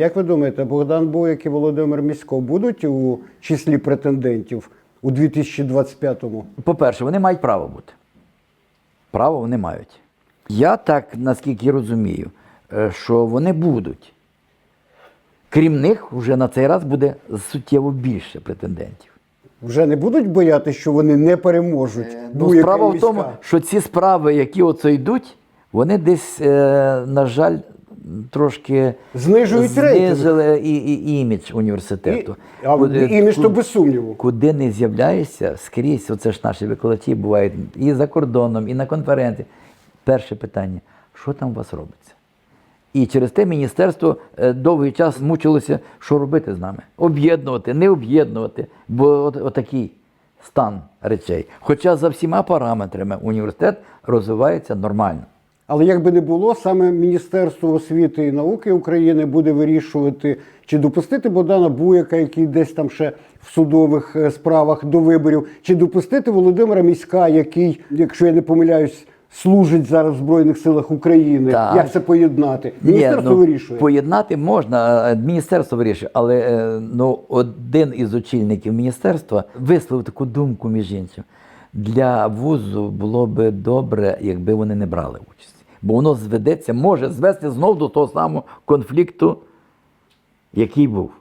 Як ви думаєте, Богдан Бояк і Володимир Місько будуть у числі претендентів у 2025-му? По-перше, вони мають право бути. Право вони мають. Я так, наскільки розумію, е, що вони будуть. Крім них, вже на цей раз буде суттєво більше претендентів. Вже не будуть боятися, що вони не переможуть. Ну, справа в тому, що ці справи, які оце йдуть, вони десь, е, на жаль, трошки Знижують знизили і, і імідж університету. І- а Куди- імідж то без сумніву. Куди не з'являєшся, скрізь, оце ж наші викладачі бувають і за кордоном, і на конференції. Перше питання: що там у вас робиться? І через те міністерство е, довгий час мучилося, що робити з нами. Об'єднувати, не об'єднувати, бо от, отакий стан речей. Хоча за всіма параметрами університет розвивається нормально. Але як би не було, саме Міністерство освіти і науки України буде вирішувати, чи допустити Богдана Буяка, який десь там ще в судових е, справах до виборів, чи допустити Володимира Міська, який, якщо я не помиляюсь, служить зараз в Збройних силах України. Так. Як це поєднати? Міністерство Ні, ну, вирішує. Поєднати можна, е, міністерство вирішує, але е, ну, один із очільників міністерства висловив таку думку, між іншим. Для вузу було би добре, якби вони не брали участь. Бо воно зведеться, може звести знов до того самого конфлікту, який був.